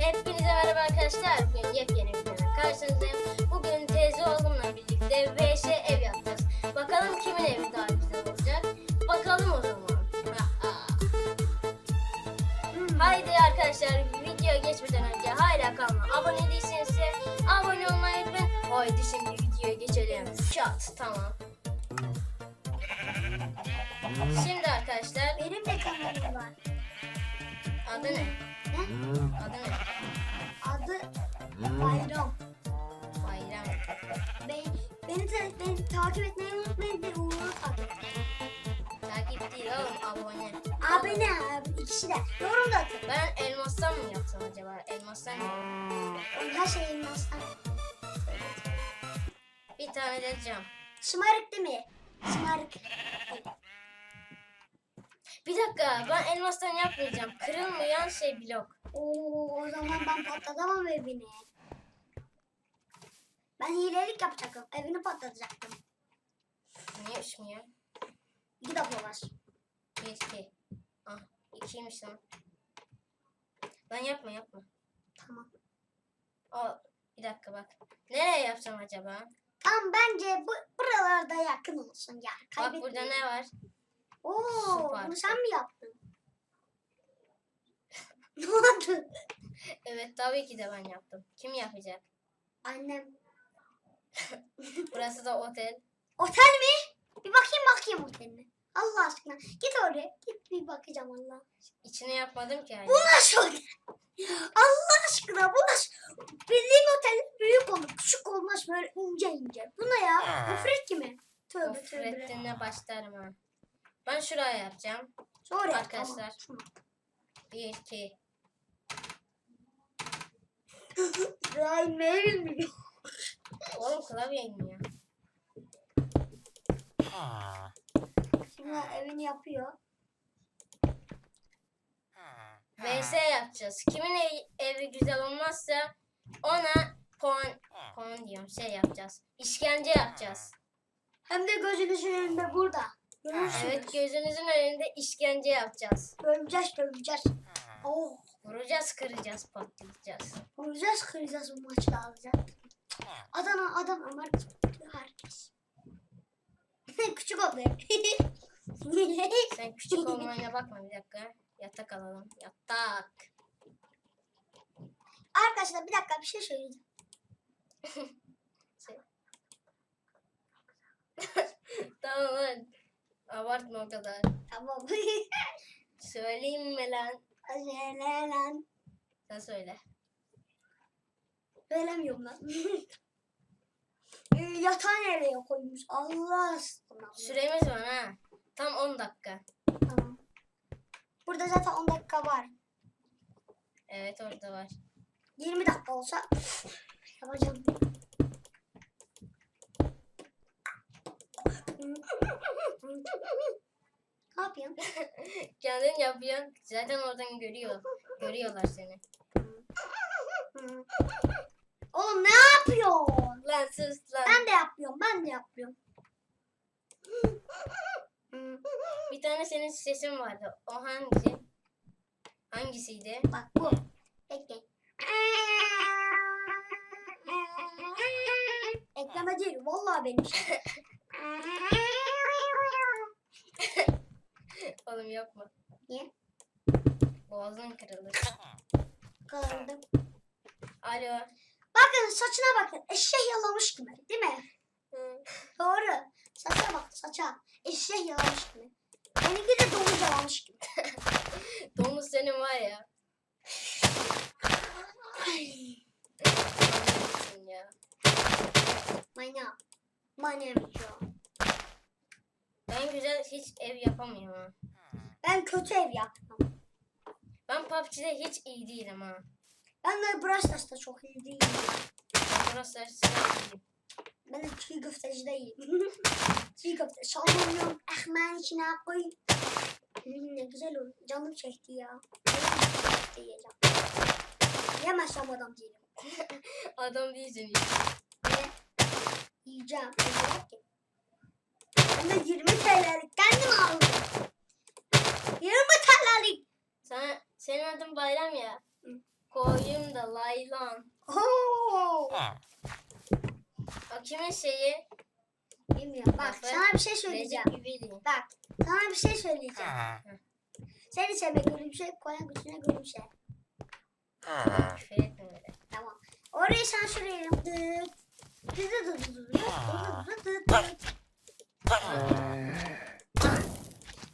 Hepinize merhaba arkadaşlar. Bugün yepyeni bir videoda karşınızdayım. Bugün teyze oğlumla birlikte VŞ ev yapacağız. Bakalım kimin evi daha güzel olacak. Bakalım o zaman. Haydi arkadaşlar videoya geçmeden önce hala kalma. Abone değilseniz abone olmayı unutmayın. Haydi şimdi videoya geçelim. Şat tamam. Şimdi arkadaşlar Benim de kanalım var. adı ne? Adı? Adı Bayram. Bayram. Bey, beni, de, beni takip etmeyi unutmayın. Bir uğurlu takip. Takip değil oğlum abone. Abone abi ikisi de. Yorum da atın. Ben elmastan mı yapsam acaba? Elmastan mı? Her şeyin nasıl? Bir tane de cam. Şımarık değil mi? Şımarık. Bir dakika ben elmastan yapmayacağım. Kırılmayan şey blok. Oo, o zaman ben patlatamam evini. Ben hilelik yapacaktım. Evini patlatacaktım. Niye uçmuyor? İki defa var. Bir iki. Ah ikiymiş lan. Lan yapma yapma. Tamam. O bir dakika bak. Nereye yapsam acaba? Tamam bence bu buralarda yakın olsun ya. Bak burada ne var? Oo, Süper. bunu sen mi yaptın? ne oldu? Evet tabii ki de ben yaptım. Kim yapacak? Annem. Burası da otel. Otel mi? Bir bakayım bakayım oteline. Allah aşkına. Git oraya. Git bir bakacağım Allah. İçine yapmadım ki. Yani. Bu nasıl otel? Allah aşkına bu nasıl? Bildiğin otel büyük olur. Küçük olmaz böyle ince ince. Bu ne ya? Gofret gibi. Tövbe tövbe. ürettiğine başlarım ha. Ben şuraya yapacağım. Sonra yap, Arkadaşlar. Tamam. Bir iki. Daha inmeyi bilmiyor. Oğlum klavye inmiyor. Şimdi evini yapıyor. VS yapacağız. Kimin ev- evi güzel olmazsa ona puan puan diyorum şey yapacağız. İşkence yapacağız. Hem de gözünüzün önünde burada. Görürsünüz. Evet gözünüzün önünde işkence yapacağız. Böleceğiz böleceğiz. Oh. Vuracağız, kıracağız, patlayacağız. Vuracağız kıracağız bu maçta alacak. Adana Adana Mark herkes. Küçük oldu. Sen küçük olmayına bakma bir dakika. Yatak alalım. Yatak. Arkadaşlar bir dakika bir şey söyleyeceğim. Tamam. Abartma o kadar. Tamam. Söyleyeyim mi lan? Söyle lan. Sen söyle. Söylemiyorum lan. Ee, Yatağı nereye koymuş? Allah aşkına. Süremiz var ha. Tam 10 dakika. Tamam. Burada zaten 10 dakika var. Evet orada var. 20 dakika olsa yapacağım. Ne yapıyorsun? Kendin yapıyorsun. Zaten oradan görüyor. Görüyorlar seni. Oğlum ne yapıyor? Lan sus lan. Ben de yapıyorum, ben de yapıyorum. Bir tane senin sesin vardı. O hangisi? Hangisiydi? Bak bu. Bekle. Ekleme değil, vallahi benim şey. Oğlum yapma. Niye? Boğazın kırılır. Kırıldım. Alo. Bakın saçına bakın. Eşek yalamış gibi, değil mi? Hı. Doğru. Saça bak, saça. Eşek yalamış gibi. Benimki de domuz yalamış gibi. Domuz senin var ya. Domuzsun ya. Manyak. Manyak ya. Ben güzel hiç ev yapamıyorum ha. Ben kötü ev yaptım. Ben PUBG'de hiç iyi değilim ha. Ben de Brawl Stars'ta çok iyi değilim. Burası iyiyim. Ben de çiğ köfteci değilim. çiğ köfte sallıyorum. Ekmeğin içine koy. Hmm, ne güzel olur. Canım çekti ya. Yiyeceğim. Yemezsem adam değilim. Adam değilsin. Ne? Yiyeceğim. Bunu 20 TL'likten de mi aldın? 20 TL'lik. Sana, senin adın Bayram ya. Koyun da laylan. Oo. O kimin şeyi? Bilmiyorum. Bak Lafı. sana bir şey söyleyeceğim. Bak sana bir şey söyleyeceğim. Sen içeme gülümse koyan kutuna gülümse. Küfür etme böyle. Tamam. Orayı sansürleyelim. Dıt. Dıt dıt dıt dıt dıt dıt dıt dıt.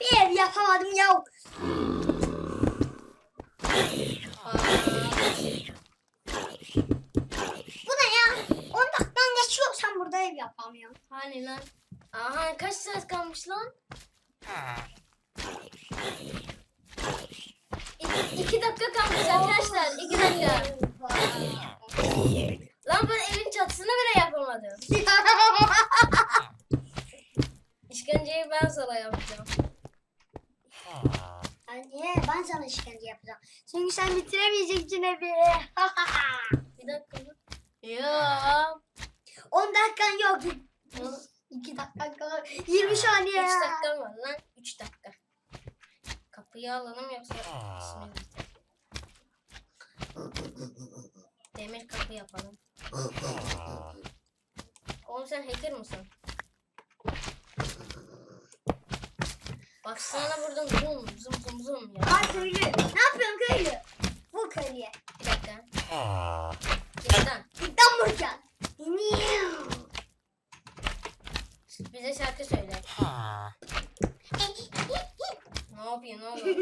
Bir ev yapamadım ya. Bu ne ya? 10 dakikan geçiyor sen burada ev yapamıyorsun. Hani lan? Aha kaç saat kalmış lan? İki, iki dakika kalmış arkadaşlar. İki dakika. Lan ben evin çatısını bile yapamadım. İşkenceyi ben sana yapacağım. Niye? Ben sana işkence yapacağım. Çünkü sen bitiremeyeceksin evi. Bir dakika mı? Ya. 10 dakikan yok. 2 dakikan kalır. 20 saniye. 3 dakika var lan. 3 dakika. Kapıyı alalım yoksa bitir. Demir kapı yapalım. Oğlum sen hacker mısın? Baksana buradan zoom zoom zoom zoom ya. Ay köylü. Ne yapıyorsun köylü? Bu köylüye. Bir dakika. Yerden. Gitten buradan. Bize şarkı söyle. Ne yapıyor ne oluyor?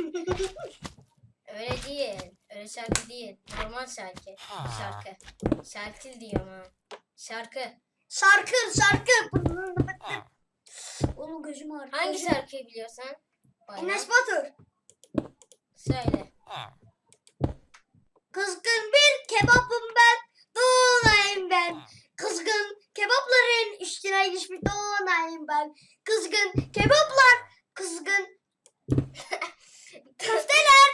Öyle değil. Öyle şarkı değil. Normal şarkı. Şarkı. Şarkı diyorum ha. Şarkı. Şarkı şarkı. Oğlum gözüm ağrıyor. Hangi şarkıyı biliyorsan? Bana Enes Batur. söyle. Kızgın bir kebapım ben. Donayım ben. Kızgın kebapların üstüne düşmüş donayım ben. Kızgın kebaplar. Kızgın köfteler.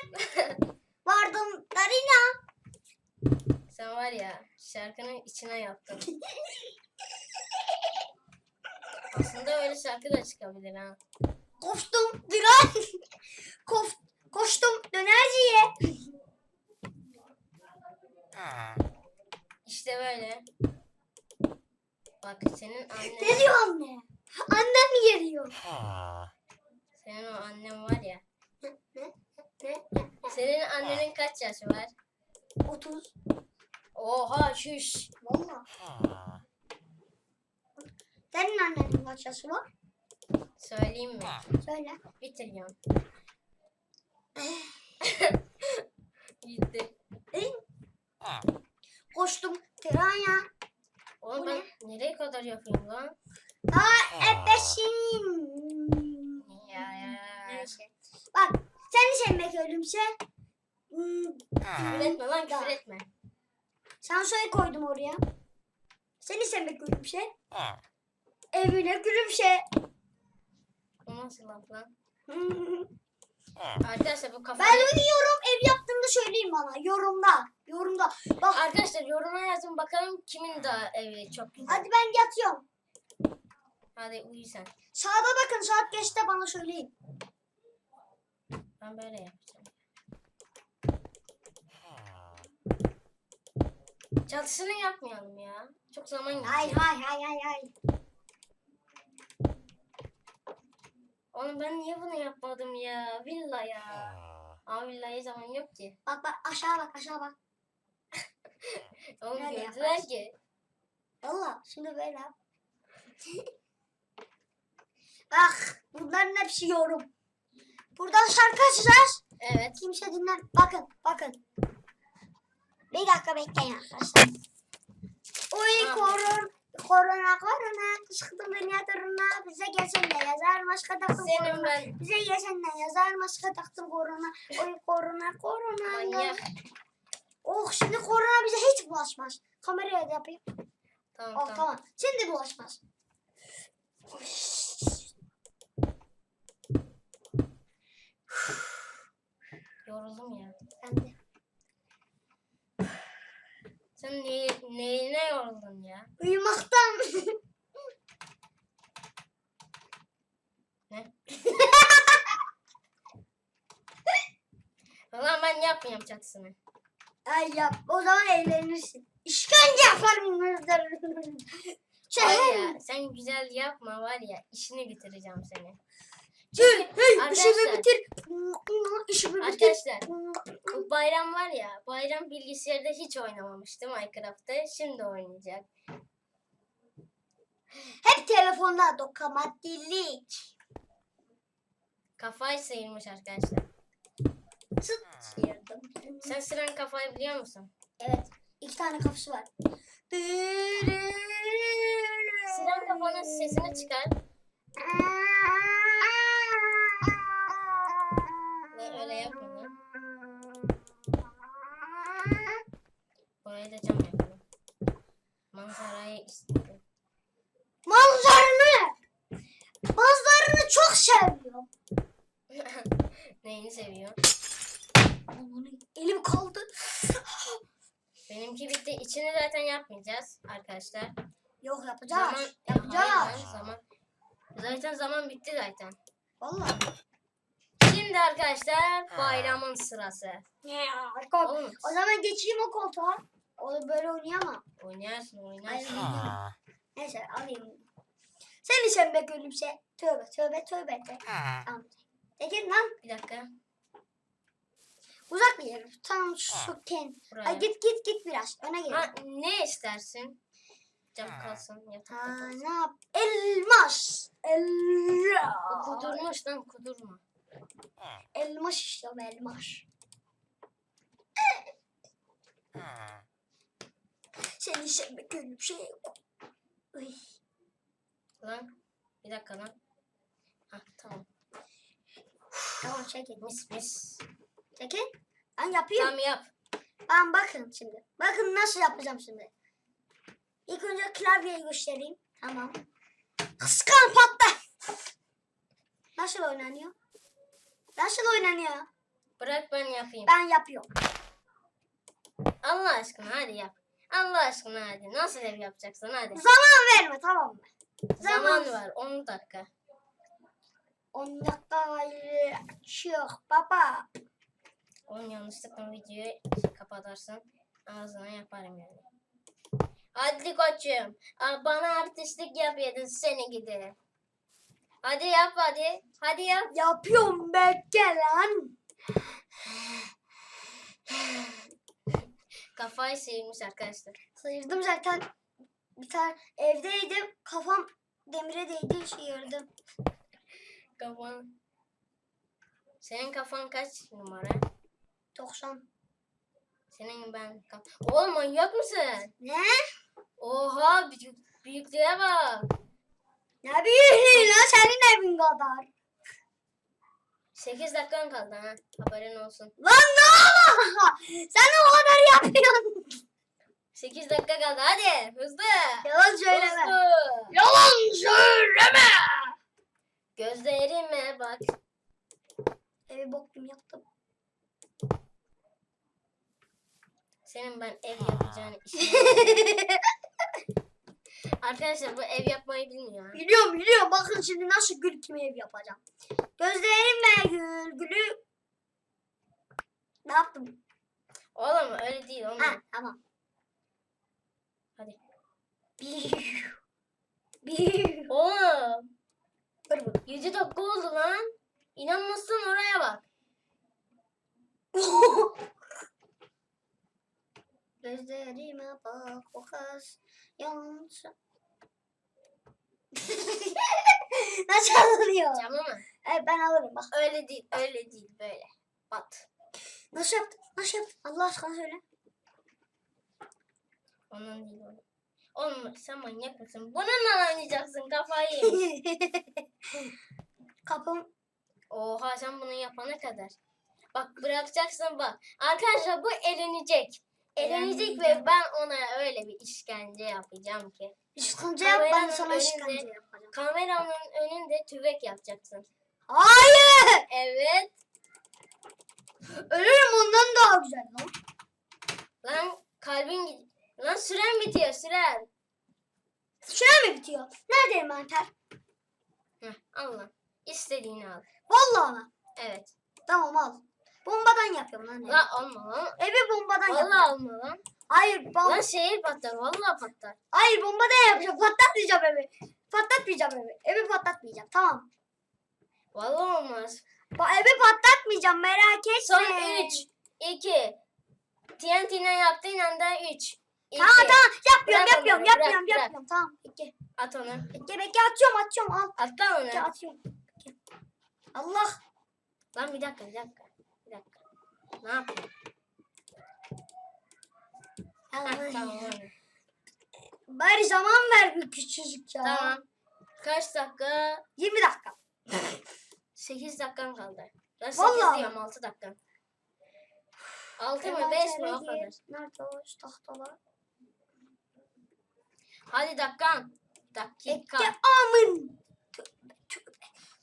Vardım darina. Sen var ya şarkının içine yaptın. Aslında öyle şarkı da çıkabilir ha. Koştum diren. Kof, koştum dönerciye. İşte böyle. Bak senin annen, Ne diyor anne? Annem geliyor? senin o annen var ya. Senin annenin kaç yaşı var? 30. Oha şuş. Valla. Senin annenin kaç yaşı var? Söyleyeyim mi? Söyle. Trilyon. Gitti. Koştum tiranya. Oğlum Bu ben nereye kadar yapayım lan? Aa ebeşin. Ya ya. Neyse. Bak seni sevmek ölümse. Hmm, Küfür etme lan küfür etme. Sen soy koydum oraya. Seni sevmek ölümse. Evine gülümse. O nasıl laf lan? Arkadaşlar bu Ben kafayı... uyuyorum ev yaptığımda söyleyin bana. Yorumda. Yorumda. Bak Arkadaşlar yoruma yazın bakalım kimin daha evi çok güzel. hadi ben yatıyorum. Hadi uyu sen. Sağda bakın saat geçti bana söyleyin. Ben böyle yapacağım. Çatısını yapmayalım ya. Çok zaman geçecek. Hay hay hay hay Oğlum ben niye bunu yapmadım ya? Villa ya. Ama villaya zaman yok ki. Bak bak aşağı bak aşağı bak. Oğlum Nerede gördüler yaparsın? ki. Valla şimdi böyle yap. bak bunların hepsi yorum. Buradan şarkı açacağız. Evet. Kimse dinler. Bakın bakın. Bir dakika bekleyin arkadaşlar. Uy Tamam. korun. Korona korona. Kışkırtım dünya turuna bize gelsen de yazar maşka taktım Senin korona. ben bize gelsen de yazar maşka taktım korona. Oy korona korona. Manyak. oh şimdi korona bize hiç bulaşmaz. Kameraya da yapayım. Tamam oh tamam. tamam. Şimdi bulaşmaz. Yoruldum ya. ben de Sen ne, neyine yoruldun ya? uyumaktan Ne? Ulan ben yapmayayım çatısını. Ay yap. O zaman eğlenirsin. İşkence yaparım. Var ya sen güzel yapma var ya işini bitireceğim seni. Hey, hey, işimi bitir. İşimi bitir. Arkadaşlar bu bayram var ya bayram bilgisayarda hiç oynamamıştı Minecraft'ta şimdi oynayacak. Hep telefonda dokunmatik. Kafayı sıyırmış arkadaşlar. Sıt sıyırdım. Sen sıran kafayı biliyor musun? Evet. iki tane kafası var. Sıran kafanın sesini çıkar. Ve öyle yapma lan. Burayı da cam yapalım. Manzarayı istedim. Manzaranı. Manzaranı çok seviyorum. Neyini seviyor? Aman, Elim kaldı. Benimki bitti. İçini zaten yapmayacağız arkadaşlar. Yok yapacağız. Zaman, yapacağız. Hayır lan, zaman. Zaten zaman bitti zaten. Vallahi. Arkadaşlar bayramın sırası. Ya, kork- Oğlum O zaman geçeyim o koltuğa. O böyle oynayamam. oynarsın oynarsın. Neyse alayım. Seni sen be gülümse. Tövbe tövbe tövbe de. Tamam. Çekil lan. Bir dakika. Uzak bir yer. Tam şu ken. Buraya. Ay git git git biraz. Öne gel. Ha, ne istersin? Cam kalsın. Ha, kalsın. ne yap? Elmas. Elmas. kudurmuş lan kudurma. Elmas işte o elmas. Seni sen be gülümse. Uy. Lan. Bir dakika lan. Ha tamam. Tamam çekil. Mis mis. Çekil. Ben yapayım. Tamam yap. Ben bakın şimdi. Bakın nasıl yapacağım şimdi. İlk önce klavyeyi göstereyim. Tamam. Kıskan patla. Nasıl oynanıyor? Nasıl oynanıyor? Bırak ben yapayım. Ben yapıyorum. Allah aşkına hadi yap. Allah aşkına hadi. Nasıl ev yapacaksın hadi. Zaman verme tamam mı? Zaman var 10 dakika. 10 dakika çık baba. 10 yanlışlıkla videoyu kapatırsın. Ağzına yaparım yani. Hadi koçum. Bana artistlik yapıyordun seni gidi. Hadi yap hadi. Hadi yap. Yapıyorum bekle lan. Kafayı sıyırmış arkadaşlar. Sıyırdım zaten. Bir tane evdeydim. Kafam demire değdi sıyırdım. Kafan. Senin kafan kaç numara? 90. Senin ben kaf... Oğlum manyak mısın? Ne? Oha büyük, büyüklüğe bak. Ne büyüğü lan senin evin kadar. 8 dakikan kaldı ha. Haberin olsun. Lan ne Allah! Sen o kadar yapıyorsun. 8 dakika kaldı hadi hızlı. Yalan söyleme. Hızlı. Yalan söyleme. Gözlerime bak. Evi bok gibi yaptım. Senin ben ev yapacağını işim. Arkadaşlar bu ev yapmayı bilmiyor. biliyorum biliyorum. Bakın şimdi nasıl gül kimi ev yapacağım. Gözlerimle gül gülü. Ne yaptım? Oğlum öyle değil oğlum. Ha tamam. Hadi. Bir. Bir. Oğlum Dur dur. 7 dakika oldu lan. İnanmazsan oraya bak. Gözlerime bak o kız yanlış. Nasıl alınıyor? Camı mı? Evet ben alırım bak. Öyle değil öyle değil böyle. Bat. Nasıl yaptın? Nasıl yaptın? Allah aşkına söyle. Onun değil oğlum. Oğlum sen manyak mısın? Bununla oynayacaksın kafayı. Kapım. Oha sen bunu yapana kadar. Bak bırakacaksın bak. Arkadaşlar bu elenecek. Elenecek ve ben ona öyle bir işkence yapacağım ki. İşkence yap ben Kameranın sana önünde- işkence yapacağım. Kameranın önünde tüvek yapacaksın. Hayır. Evet. Ölürüm ondan daha güzel lan. Lan kalbin gid- Lan süren bitiyor süren. Süre mi bitiyor? Nerede mantar? Heh, al lan. İstediğini al. Vallahi mı? Evet. Tamam al. Bombadan yapıyorum lan. evi. La olma lan. Evi bombadan yapıyorum. Vallahi olma lan. Hayır, bom Lan şehir patlar. Vallahi patlar. Hayır bombadan yapacağım. Patlatmayacağım evi. Patlatmayacağım evi. Evi patlatmayacağım. Tamam. Vallahi olmaz. Ba evi patlatmayacağım merak etme. Son 3, 2. TNT'den yaptığın anda 3. Tamam tamam yapıyorum Bırak yapıyorum onları, yapıyorum bırak, yapıyorum. Tamam. Bekle. At onu. Bekle bekle atıyorum atıyorum al. At lan onu. atıyorum. Bekle. Allah. Lan bir dakika bir dakika. Ne yapayım? Heh, tamam. Bari zaman ver bir küçücük ya. Tamam. Kaç dakika? 20 dakika. 8 dakikam kaldı. Ben 8 Vallahi. diyorum 6 dakika. 6 mı Hemen 5 mi o kadar. Nerede o tahtalar? Hadi dakikan. Dakika. Bekle amın.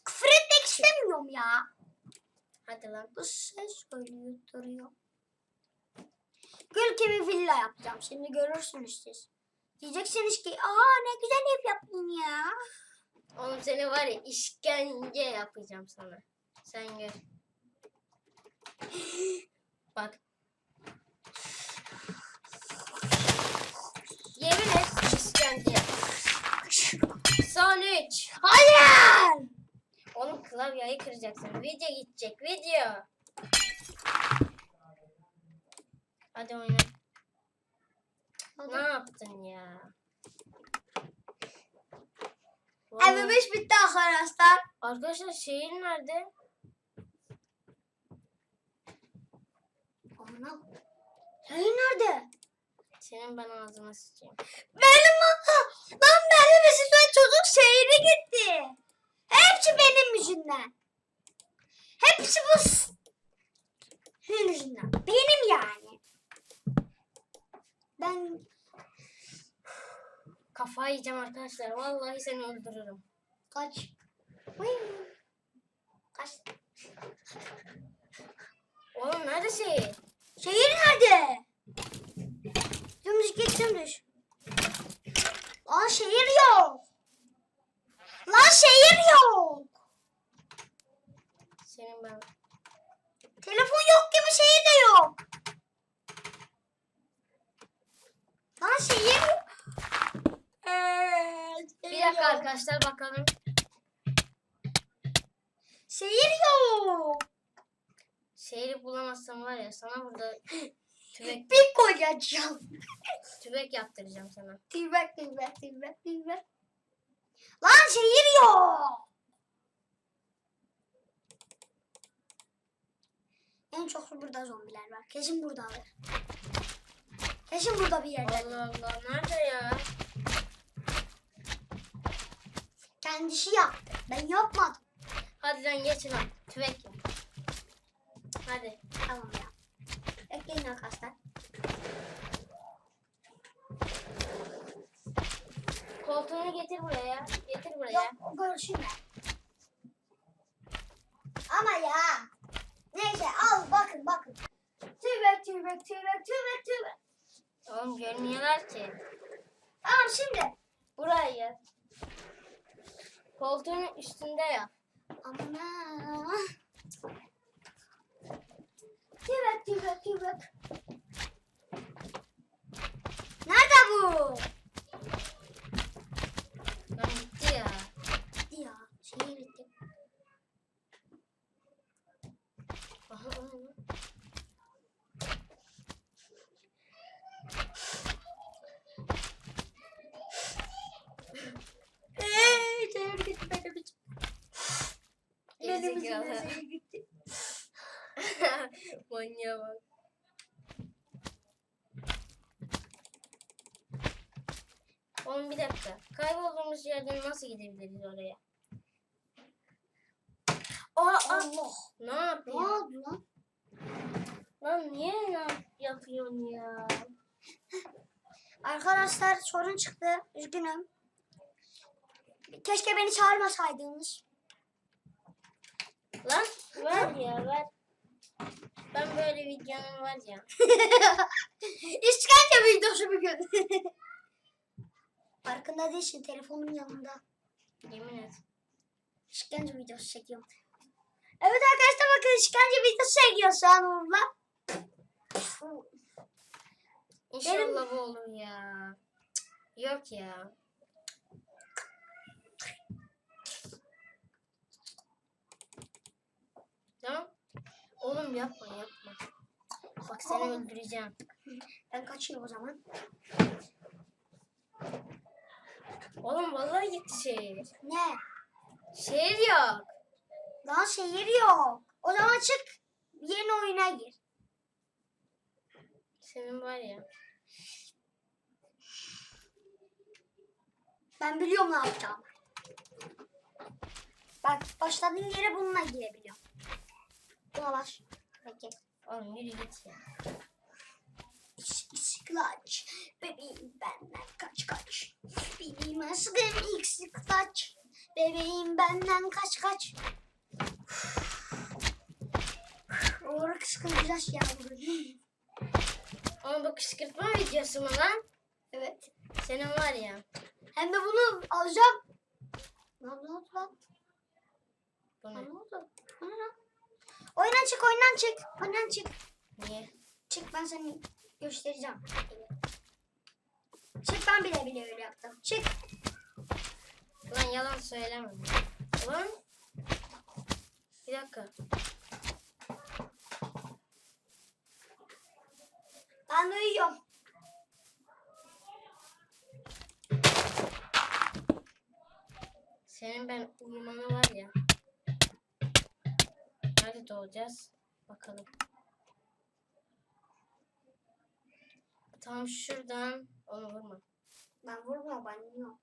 Küfür etmek istemiyorum ya. Hadi lan. Bu ses söylüyor duruyor. Gül gibi villa yapacağım. Şimdi görürsünüz siz. Diyeceksiniz ki aa ne güzel ev yaptın ya. Oğlum seni var ya işkence yapacağım sana. Sen gör. Bak. Yemin et işkence. Son 3. Hayır. Klavyeyi kıracaksın. Video gidecek. Video. Hadi oyna. Ne yaptın ya? Vallahi- Evimiz bitti arkadaşlar. Arkadaşlar şehir nerede? Anam. Şey nerede? Senin ben ağzına sıçayım. Benim lan benim yüzümden çocuk şehre gitti. Hepsi benim yüzümden. Hepsi bu senin yüzünden. Benim yani. Ben Kafayı yiyeceğim arkadaşlar. Vallahi seni öldürürüm. kaç. Kaç. Oğlum nerede şehir? Şehir nerede? Dümdüz git dümdüz. Lan şehir yok. Lan şehir yok. Senin ben. Telefon yok gibi şehir de yok. Lan yok. Ee, Bir dakika yok. arkadaşlar bakalım. Şehir yok. Şehri bulamazsam var ya sana burada tübek, Bir koyacağım. tübek yaptıracağım sana. Tübek tübek tübek tübek. Lan şehir yok. En çok burada zombiler var. Kesin buradalar. Kesin burada bir yerde. Allah Allah nerede ya? Kendisi yaptı. Ben yapmadım. Hadi lan geç lan. Tübek yap. Hadi. Tamam ya. Bekleyin arkadaşlar. Koltuğunu getir buraya. Getir buraya. Yok görüşürüz. Ama ya. Neyse al bakın bakın. Tübek tübek tübek tübek tübek. Oğlum görmüyorlar ki. Tamam şimdi. Buraya yap. Koltuğun üstünde yap. Aman. Tübek tübek tübek. Nerede bu? Lan gitti ya. Gitti ya. Şehir gitti. Aha, aha, aha. Eee şehir gitti benim için. Gitti. Manyağa bak. Oğlum bir dakika. Kaybolduğumuz yerden nasıl gidebiliriz oraya? Aa. Allah. Ne Ne yapıyorsun? oldu lan? Lan niye ne yapıyorsun ya? Arkadaşlar sorun çıktı. Üzgünüm. Keşke beni çağırmasaydınız. Lan ver ya ver. Ben böyle videonun var ya. İşkence videosu bugün. Farkında değilsin telefonun yanında. Yemin et. İşkence videosu çekiyorum. Evet arkadaşlar bakın işkence videosu çekiyor şu an Uğur'la. İnşallah bu olur ya. Yok ya. Tamam. Oğlum yapma yapma. Bak seni Oğlum. öldüreceğim. Ben kaçıyorum o zaman. Oğlum vallahi gitti şehir. Ne? Şehir yok. Daha şehir yok. O zaman çık yeni oyuna gir. Senin var ya. Ben biliyorum ne yapacağım. Bak başladığın yere bununla girebiliyorum. Baş. Peki. Oğlum yürü git ya. Clutch. Bebeğim benden kaç kaç. Benim aşkım X clutch. Bebeğim benden kaç kaç. Orada kıskıracağız yavrum. Ama bu kışkırtma videosu mu lan? Evet. Senin var ya. Hem de bunu alacağım. Lan ne oldu lan? Bu ne? ne oldu? Bu ne lan? Oyundan çık, oyundan çık. Oyundan çık. Niye? Çık ben seni göstereceğim. Çık ben bile bile öyle yaptım. Çık. Lan yalan söyleme. Lan. Bir dakika. Ben uyuyorum. Senin ben uyumanı var ya. Nerede doğacağız? Bakalım. Tam şuradan. Onu vurma. Ben vurma ben uyuyorum.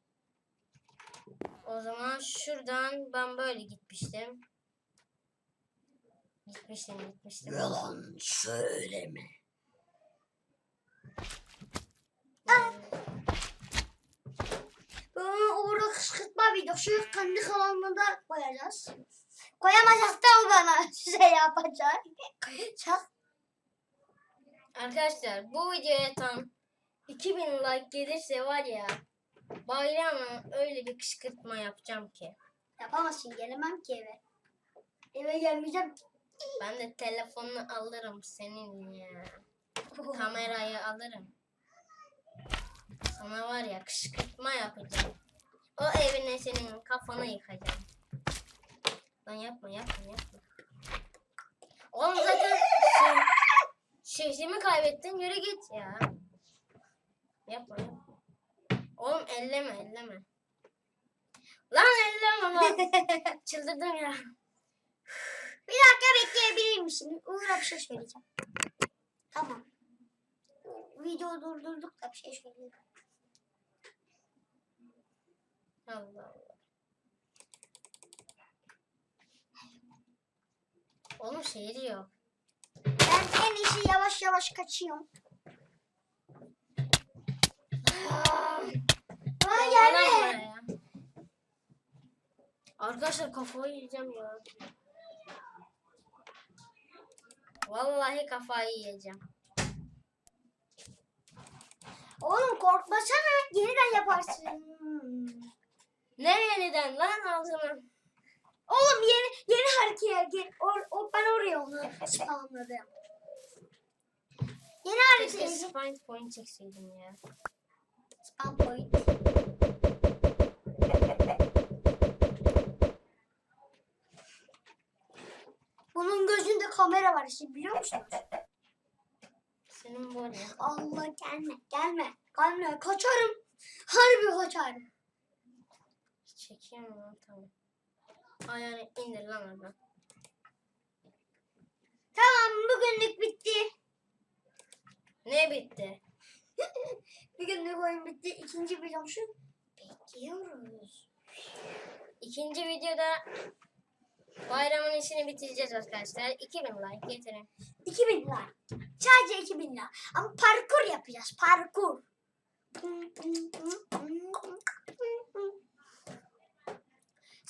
O zaman şuradan ben böyle gitmiştim. Gitmiştim gitmiştim. Yalan söyleme. Bunu uğurlu kışkırtma videosu kendi kanalına koyacağız. O bana şey yapacak. Koyacak. Arkadaşlar bu videoya tam 2000 like gelirse var ya bayrama öyle bir kışkırtma yapacağım ki. Yapamazsın gelemem ki eve. Eve gelmeyeceğim. Ben de telefonunu alırım senin ya. Kamerayı alırım. Sana var ya kışkırtma yapacağım. O evine senin kafanı yıkacağım. Lan yapma yapma yapma. Oğlum zaten şey, şehrimi kaybettin yürü git ya. Yapma yapma. Oğlum elleme elleme. Lan elleme bak. Çıldırdım ya. Bir dakika bekleyebilir misin? Uğur'a bir şey söyleyeceğim. Tamam. Videoyu durdurduk da bir şey söyleyeyim. Allah Allah. Oğlum şehri yok. Ben en iyisi yavaş yavaş kaçıyorum. Aa Ya gelme. Arkadaşlar kafayı yiyeceğim ya. Vallahi kafayı yiyeceğim. Oğlum korkmasana. Yeniden yaparsın. Ne yeniden lan ağzına? Oğlum yeni yeni haritaya gir. Or, o, ben oraya onu spamladım. Yeni Keşke haritaya gir. spine point çekseydim ya. Spam point. Bunun gözünde kamera var şimdi biliyor musun? Senin var ya. Allah gelme gelme. Gelme kaçarım. Harbi kaçarım. Çekeyim lan tamam. Ayağını indir lan oradan. Tamam bugünlük bitti. Ne bitti? Bugünlük oyun bitti. İkinci videom şu. Bekliyoruz. İkinci videoda bayramın işini bitireceğiz arkadaşlar. 2000 like getirin. 2000 lira. Sadece 2000 lira. Ama parkur yapacağız. Parkur.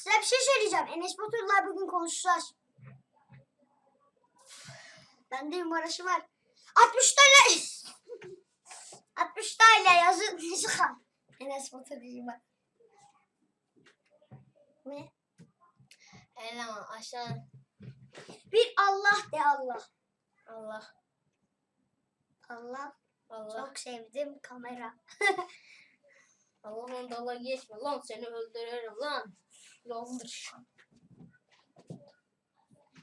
Size bir şey söyleyeceğim. Enes Batur'la bugün konuşacağız. Bende numarası var. 60 tane 60 tane yazın. Enes Batur diyeyim bak. Ne? Elleme aşağı Bir Allah de Allah. Allah. Allah. Allah. Çok sevdim kamera. Allah'ın dala geçme lan seni öldürürüm lan. Yoldur.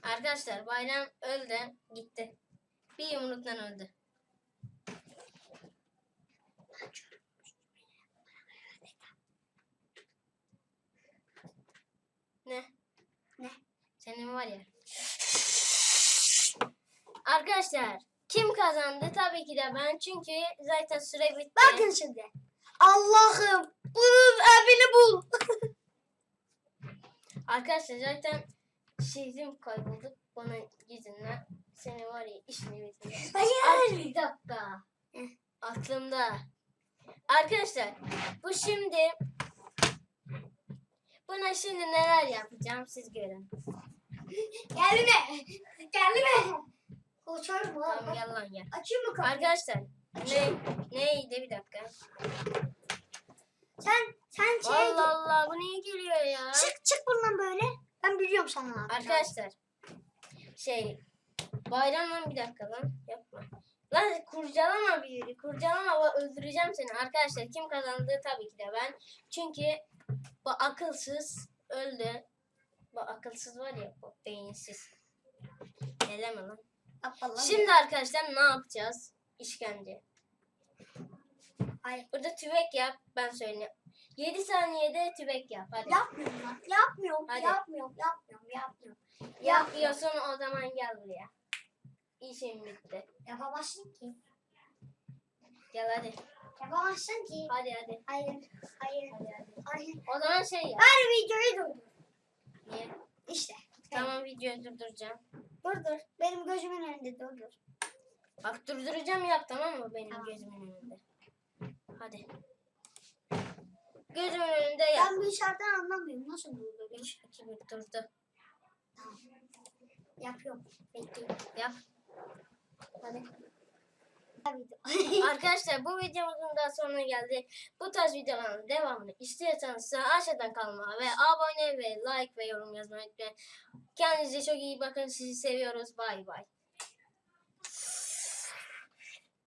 Arkadaşlar bayram öldü gitti. Bir yumruktan öldü. Ne? Ne? Senin var ya. Arkadaşlar kim kazandı? Tabii ki de ben çünkü zaten süre bitti. Bakın şimdi. Allah'ım bunun evini bul. Arkadaşlar zaten şehrim kayboldu bana yüzünden. Seni var ya işini bitirdim. Hayır. bir dakika. Aklımda. Arkadaşlar bu şimdi buna şimdi neler yapacağım siz görün. Gelme. Gelme. Koçarım Tamam ha. gel lan gel. Açayım mı kapıyı? Arkadaşlar ne neydi bir dakika. Sen sen şey Allah Allah bu niye geliyor ya? çık çık bundan böyle. Ben biliyorum sana ne. Arkadaşlar şey bayramdan bir dakika lan yapma. Lan kurcalama bir kurcalama öldüreceğim seni. Arkadaşlar kim kazandı tabii ki de ben. Çünkü bu akılsız öldü. Bu akılsız var ya bu beyinsiz. Eleme lan. Yapma Şimdi arkadaşlar ne yapacağız? İşkence. Hayır. Burada tübek yap ben söyleyeyim. 7 saniyede tübek yap hadi. Yapmıyorum lan. Yapmıyorum. Hadi. Yapmıyorum. Yapmıyorum. Yapmıyorum. Yapmıyorsun o zaman gel buraya. İşim bitti. Yapamazsın ki. Gel hadi. Yapamazsın ki. Hadi hadi. Hayır. Hayır. Hadi hadi. Hayır. O zaman şey yap. Ver videoyu durdur. Niye? İşte. Tamam videoyu durduracağım. Durdur. Benim gözümün önünde durdur. Bak durduracağım yap tamam mı benim Tamam. gözümün önünde. Hadi. Gözümün önünde yap. Ben bu işlerden anlamıyorum. Nasıl durdur? 3, 2, 1 durdu. Tamam. Yapıyorum. Bekle. Yap. Hadi. Arkadaşlar bu videomuzun da sonuna geldi. Bu tarz videoların devamını istiyorsanız aşağıdan kalma ve abone ve like ve yorum yazmayı unutmayın. Kendinize çok iyi bakın. Sizi seviyoruz. Bay bay.